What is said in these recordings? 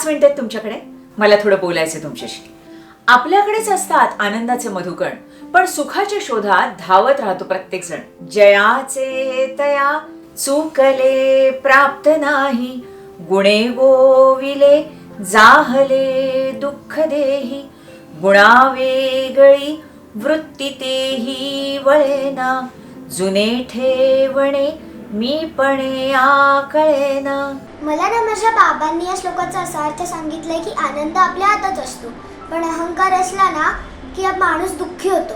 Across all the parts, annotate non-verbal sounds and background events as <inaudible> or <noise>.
पाच मिनिटं आहेत तुमच्याकडे. मला थोडं बोलायचं तुमच्याशी. आपल्याकडेच असतात आनंदाचे मधुकण पण सुखाच्या शोधात धावत राहतो प्रत्येक जण जयाचे तया चुकले प्राप्त नाही. गुणे गोविले जाहले दुःख देही. गुणा वेगळी वृत्ती तेही वळेना. जुने ठेवणे मीपणे आकळेना मला ना माझ्या बाबांनी या श्लोकाचा असा अर्थ सांगितलाय की आनंद आपल्या हातात असतो. पण अहंकार असला ना की माणूस दुःखी होतो.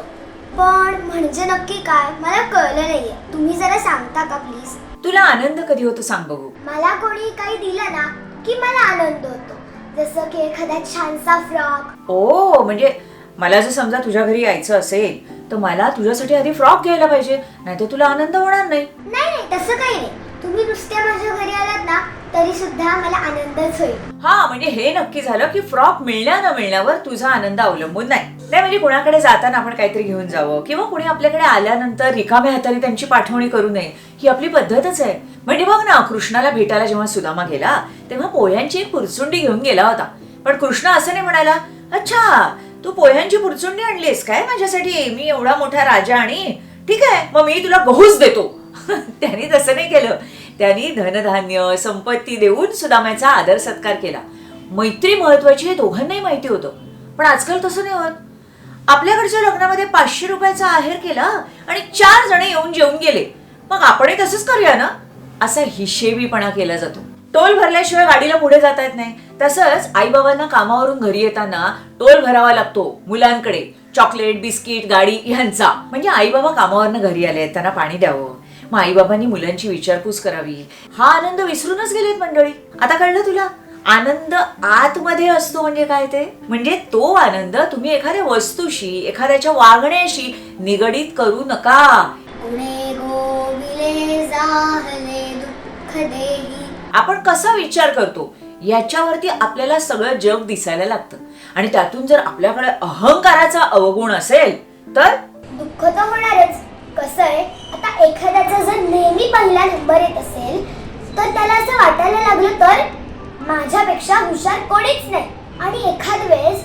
पण म्हणजे नक्की काय मला कळलं नाहीये. तुम्ही जरा सांगता का प्लीज तुला आनंद कधी होतो सांग बघू. मला कोणी काही दिलं ना की मला आनंद होतो. जसं की एखादा छानसा फ्रॉक. ओ म्हणजे मला जर समजा तुझ्या घरी यायचं असेल तर मला तुझ्यासाठी आधी फ्रॉक घ्यायला पाहिजे. नाहीतर तुला आनंद होणार नाही नाही. नाही तसं काही नाही. तुम्ही नुसत्या माझ्या घरी आलात ना तरी सुद्धा मला आनंदच होईल. हा म्हणजे हे नक्की झालं की फ्रॉक मिळण्या न मिळण्यावर तुझा आनंद अवलंबून नाही. नाही म्हणजे कुणाकडे जाताना आपण काहीतरी घेऊन जावं किंवा कुणी आपल्याकडे आल्यानंतर रिकाम्या हाताने त्यांची पाठवणी करू नये ही आपली पद्धतच आहे. म्हणजे बघ ना कृष्णाला भेटायला जेव्हा सुदामा गेला तेव्हा पोह्यांची एक पुरचुंडी घेऊन गेला होता. पण कृष्ण असं नाही म्हणाला अच्छा तू पोह्यांची पुरचुंडी आणलीस काय माझ्यासाठी? मी एवढा मोठा राजा आणि ठीक आहे मग मी तुला गहूच देतो. <laughs> त्यांनी तसं नाही केलं. त्यांनी धनधान्य संपत्ती देऊन सुदामाचा आदर सत्कार केला. मैत्री महत्वाची हे दोघांनाही माहिती होतं. पण आजकाल तसं नाही होत. आपल्याकडच्या लग्नामध्ये पाचशे रुपयाचा आहेर केला आणि चार जण येऊन जेवून गेले. मग आपणही तसंच करूया ना? असा हिशेबीपणा केला जातो. टोल भरल्याशिवाय गाडीला पुढे जाता येत नाही. तसंच आईबाबांना कामावरून घरी येताना टोल भरावा लागतो मुलांकडे. चॉकलेट बिस्किट गाडी यांचा. म्हणजे आईबाबा कामावरनं घरी आले त्यांना पाणी द्यावं. मग आईबाबांनी मुलांची विचारपूस करावी. हा आनंद विसरूनच गेलेत मंडळी. आता कळलं तुला? आनंद आतमध्ये असतो म्हणजे काय ते? म्हणजे तो आनंद तुम्ही एखाद्या वस्तूशी एखाद्याच्या वागण्याशी निगडीत करू नका. आपण कसा विचार करतो? याच्यावरती आपल्याला सगळं जग दिसायला लागतं. आणि त्यातून जर आपल्याकडे अहंकाराचा अवगुण असेल तर? दुःख तर होणारच. कसं आहे आता एखाद्याचा जर नेहमी पहिला नंबर येत असेल तर त्याला असं वाटायला लागलं तर माझ्यापेक्षा हुशार कोणीच नाही. आणि एखाद वेळेस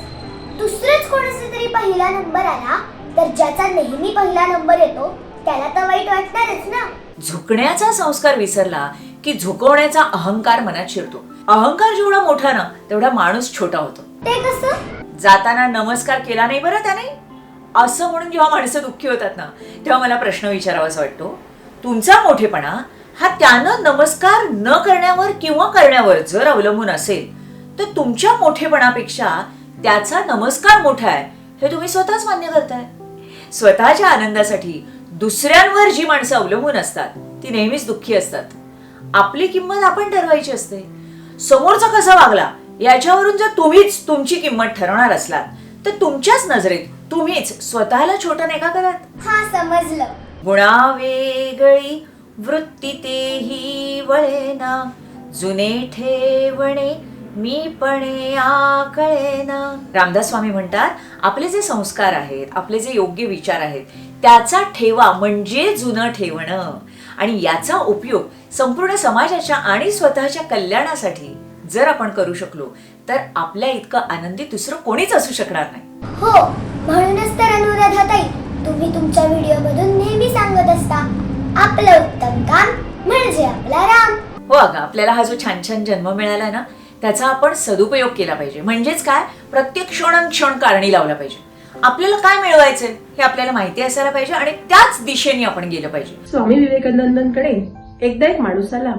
दुसरंच कोणाचा तरी पहिला नंबर आला तर ज्याचा नेहमी पहिला नंबर येतो त्याला तर वाईट वाटणारच ना. झुकण्याचा संस्कार विसरला की झुकवण्याचा अहंकार मनात शिरतो. अहंकार जेवढा मोठा ना तेवढा माणूस छोटा होतो. ते कसं? जाताना नमस्कार केला नाही बरं त्याने? असं म्हणून जेव्हा माणसं दुःखी होतात ना तेव्हा मला प्रश्न विचारावासा वाटतो. तुमचा मोठेपणा हा त्यानं नमस्कार न करण्यावर किंवा करण्यावर जर अवलंबून असेल तर तुमच्या मोठेपणापेक्षा त्याचा नमस्कार मोठा आहे हे तुम्ही स्वतःच मान्य करताय. स्वतःच्या आनंदासाठी दुसऱ्यांवर जी माणसं अवलंबून असतात ती नेहमीच दुःखी असतात. आपली किंमत आपण ठरवायची असते. समोरचा कसा वागला याच्यावरून जर तुम्हीच तुमची किंमत ठरवणार असलात तर तुमच्याच नजरेत तुम्हीच स्वतःला छोटं नाही का करत? हा समजलं. गुणा वेगळी वृत्ती तेही वळेना. जुने ठेवणे मीपणे आकळेना. रामदास स्वामी म्हणतात आपले जे संस्कार आहेत आपले जे योग्य विचार आहेत त्याचा ठेवा म्हणजे जुनं ठेवणं. आणि याचा उपयोग संपूर्ण समाजाच्या आणि स्वतःच्या कल्याणासाठी जर आपण करू शकलो तर आपल्या इतकं आनंदी दुसरं कोणीच असू शकणार नाही. हो. म्हणूनच तर अनुराधाताई तुम्ही तुमच्या व्हिडिओमधून नेहमी सांगत असता आपलं उत्तम काम म्हणजे आपला राम. हो अगं आपल्याला हा जो छान छान जन्म मिळाला ना त्याचा आपण सदुपयोग केला पाहिजे. म्हणजेच काय? प्रत्येक क्षण क्षण कारणी लावला पाहिजे. आपल्याला काय मिळवायचंय हे आपल्याला माहिती असायला पाहिजे आणि त्याच दिशेने आपण गेलं पाहिजे. स्वामी विवेकानंदांकडे एकदा एक माणूस आला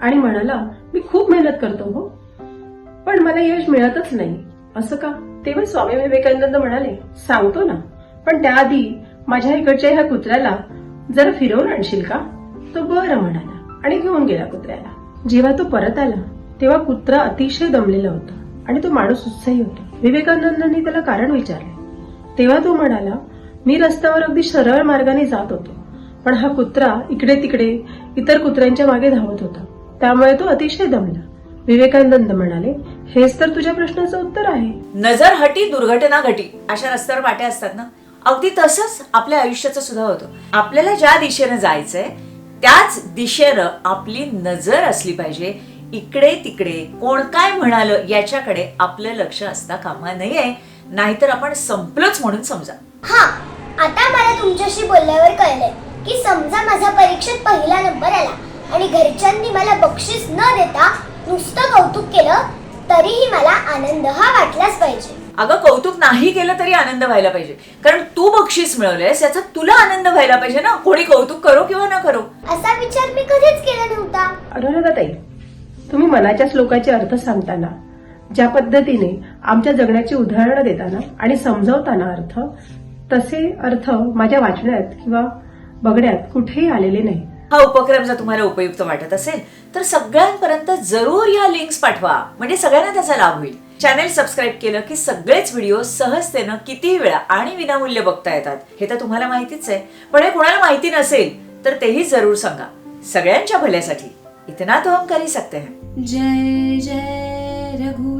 आणि म्हणाला मी खूप मेहनत करतो हो पण मला यश मिळतच नाही. असं का? तेव्हा स्वामी विवेकानंद म्हणाले सांगतो ना. पण त्याआधी माझ्या इकडच्या ह्या कुत्र्याला जरा फिरवून आणशील का? तो बरं म्हणाला आणि घेऊन गेला कुत्र्याला. जेव्हा तो परत आला तेव्हा कुत्रा अतिशय दमलेला होता आणि तो माणूस उत्साही होता. विवेकानंदांनी त्याला कारण विचारले. तेव्हा तो म्हणाला मी रस्त्यावर अगदी सरळ मार्गाने जात होतो पण हा कुत्रा इकडे तिकडे इतर कुत्र्यांच्या मागे धावत होता. त्यामुळे तो अतिशय दमला. विवेकानंद म्हणाले हेच तर तुझ्या प्रश्नाचं उत्तर आहे. नजर हटी दुर्घटना घटी अशा रस्त्यावर पाट्या असतात ना? अगदी तसंच आपल्या आयुष्याचं सुद्धा होतं. आपल्याला ज्या दिशेनं जायचंय त्याच दिशेनं आपली नजर असली पाहिजे. इकडे तिकडे कोण काय म्हणालं याच्याकडे आपलं लक्ष असता कामा नये. नाहीतर आपण संपलोच म्हणून समजा. हा आता मला तुमच्याशी बोलल्यावर कळलंय की समजा माझा परीक्षेत पहिला नंबर आला आणि घरच्यांनी मला बक्षीस न देता नुसतं कौतुक केलं आनंद हा वाटलाच पाहिजे. अगं कौतुक नाही केलं तरी आनंद व्हायला पाहिजे. कारण तू बक्षीस मिळवलंयस याचा तुला आनंद व्हायला पाहिजे ना? कोणी कौतुक करो किंवा न करो. असा विचार मी कधीच केला नव्हता. अनुराधाताई तुम्ही मनाच्या श्लोकाचे अर्थ सांगताना ज्या पद्धतीने आमच्या जगण्याची उदाहरणं देताना आणि समजावताना अर्थ तसे अर्थ माझ्या वाचण्यात किंवा बघण्यात कुठेही आलेले नाही हा उपक्रम जर तुम्हाला उपयुक्त वाटत असेल तर सगळ्यांपर्यंत जरूर या लिंक्स पाठवा. म्हणजे सगळ्यांना त्याचा लाभ होईल. चॅनेल सबस्क्राईब केलं की सगळेच व्हिडिओ सहजतेनं कितीही वेळा आणि विनामूल्य बघता येतात. हे तर तुम्हाला माहितीच आहे. पण हे कोणाला माहिती नसेल तर तेही जरूर सांगा. सगळ्यांच्या भल्यासाठी. इतना तो हम करी सकते हैं. जय जय रघु